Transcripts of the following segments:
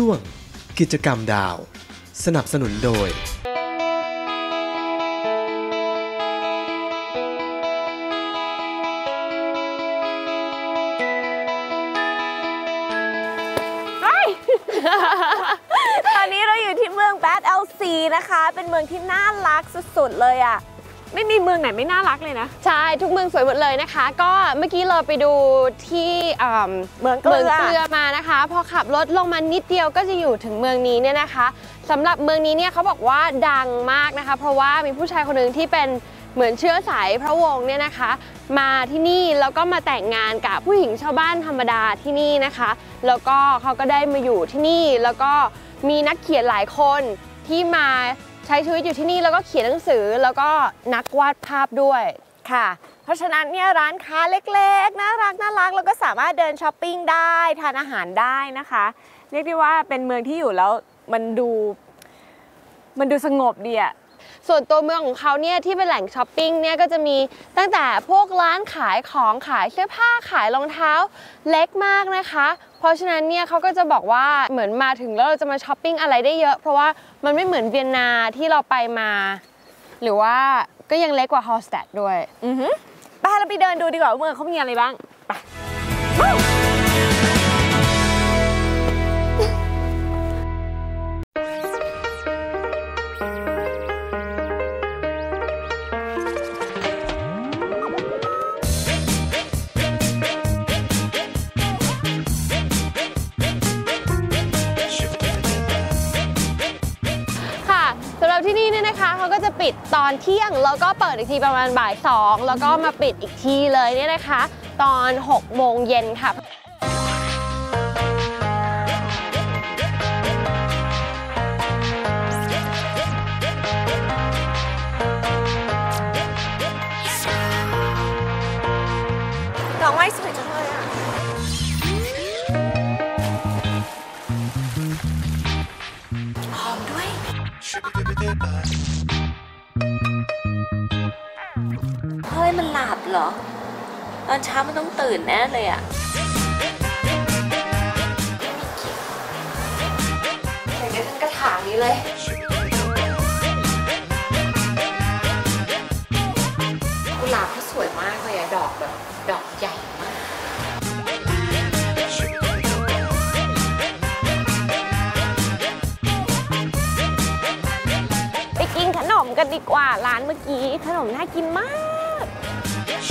ช่วง กิจกรรมดาว สนับสนุนโดย ตอนนี้เราอยู่ที่เมืองแบดเอลซีนะคะ เป็นเมืองที่น่ารักสุดๆเลยอะ ไม่มีเมืองไหนไม่น่ารักเลยนะ ใช่ ทุกเมืองสวยหมดเลยนะคะ ก็เมื่อกี้เราไปดูที่เมืองเกเมืองเกลือมานะคะ พอขับรถลงมานิดเดียวก็จะอยู่ถึงเมืองนี้เนี่ยนะคะสำหรับเมืองนี้เนี่ยเขาบอกว่าดังมากนะคะ เพราะว่ามีผู้ชายคนหนึ่งที่เป็นเหมือนเชื้อสายพระวงศ์เนี่ยนะคะ มาที่นี่แล้วก็มาแต่งงานกับผู้หญิงชาวบ้านธรรมดาที่นี่นะคะ แล้วก็เขาก็ได้มาอยู่ที่นี่แล้วก็มีนักเขียนหลายคนที่มา ใช้ชีวิตอยู่ที่นี่แล้วก็เขียนหนังสือแล้วก็นักวาดภาพด้วยค่ะ เพราะฉะนั้นเนี่ยร้านค้าเล็กๆน่ารักน่ารักแล้วก็สามารถเดินช้อปปิ้งได้ทานอาหารได้นะคะ เรียกได้ว่าเป็นเมืองที่อยู่แล้วมันดู มันดูสงบดีอะส่วนตัวเมืองของเขาเนี่ยที่เป็นแหล่งช้อปปิ้งเนี่ยก็จะมีตั้งแต่พวกร้านขายของขายเสื้อผ้าขายรองเท้าเล็กมากนะคะเพ ราะฉะนั้นเนี่ยเขาก็จะบอกว่าเหมือนมาถึงแล้วเราจะมาช้อปปิ้งอะไรได้เยอะ เพราะว่ามันไม่เหมือนเวียนนาที่เราไปมา หรือว่าก็ยังเล็กกว่าฮอลสแตดด้วย อือหือไปเราไปเดินดูดีกว่าว่าเมืองเขามีอะไรบ้างไป ปิดตอนเที่ยง แล้วก็เปิดอีกทีประมาณบ่ายสองแล้วก็มาปิดอีกทีเลยเนี่ยนะคะ ตอน6โมงเย็นค่ะดอกไม้สวยจังเลยอะหอมด้วย เหรอ ตอนเช้ามันต้องตื่นแน่เลยอะใส่ได้ทั้งกระถางนี้เลย กุหลาบเขาสวยมากเลยอะดอกแบบ ดอกใหญ่มาก ไปกินขนมกันดีกว่าร้านเมื่อกี้ขนมน่ากินมาก ล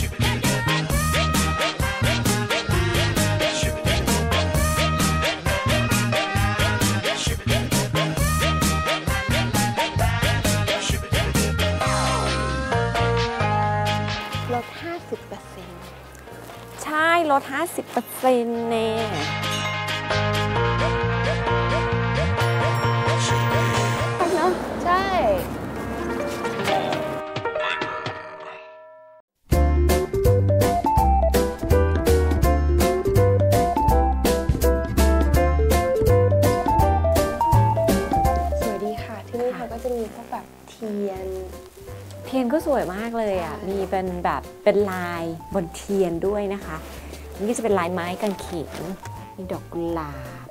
ด 50%ใช่ ลด 50%เนี่ย ทียนก็สวยมากเลยอะ มีเป็นแบบเป็นลายบนเทียนด้วยนะคะนี่ก็จะเป็นลายไม้กางเขนมีดอกกุหลาบ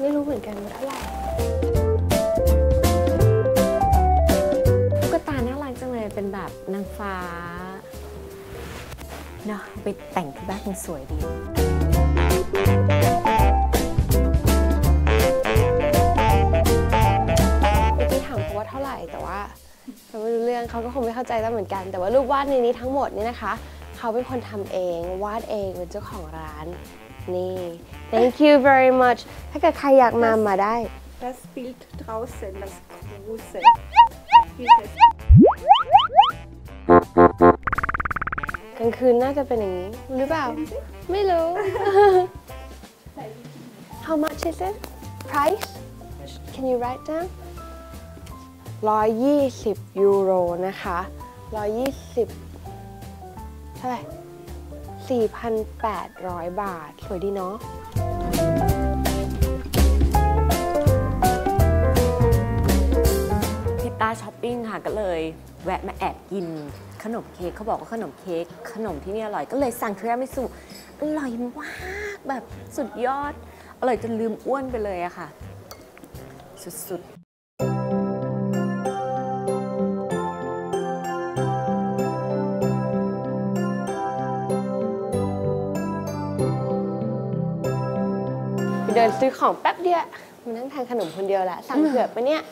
ไม่รู้เหมือนกันว่าเท่าไหร่ตุ๊กตาน่ารักจังเลย เป็นแบบนางฟ้าเนาะไปแต่งที่บ้านคงสวยดี เราไม่รู้เรื่องเขาก็คงไม่เข้าใจแล้วเหมือนกัน แต่ว่ารูปวาดในนี้ทั้งหมดเนี่ยนะคะ เขาเป็นคนทำเองวาดเองเป็นเจ้าของร้านนี่ thank you very much ถ้าเกิดใครอยากมามาได้ Das Bild draußen, das große. Dieses กลางคืนน่าจะเป็นอย่างนี้ หรือเปล่า ไม่รู้ How much is it price Can you write down 120 ยูโรนะคะ 120 เท่าไหร่ 4,800 บาท สวยดีเนาะพิต้าช้อปปิ้งค่ะก็เลยแวะมาแอบกินขนมเค้กเขาบอกว่าขนมเค้กขนมที่นี่อร่อยก็เลยสั่งทีรามิสุอร่อยมากแบบสุดยอด อร่อยจนลืมอ้วนไปเลยอะค่ะ สุดๆ ซื้อของแป๊บเดียวมานั่งทานขนมคนเดียวแหละสั่งเผือกปะเนี่ย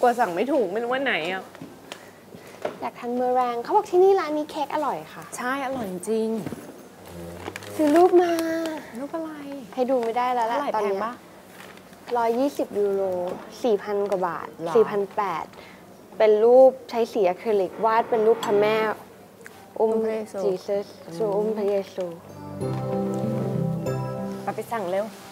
กลัวสั่งไม่ถูกไม่รู้ว่าไหนอะ อยากทานเมอแรงเขาบอกที่นี่ร้านนี้เค้กอร่อยค่ะ ใช่อร่อยจริงซื้อรูปมา รูปอะไรให้ดูไม่ได้แล้วแหเท่าละไหร่ตอนแพงเนี้ปะ ร้อยยี่สิบยูโรสี่พันกว่าบาทหรอ สี่พันแปดเป็นรูปใช้สีอะคริลิกวาดเป็นรูปพระแม่อุ้มจีซัสชูอุ้มพระเยซู ไปไปสั่งเร็วอ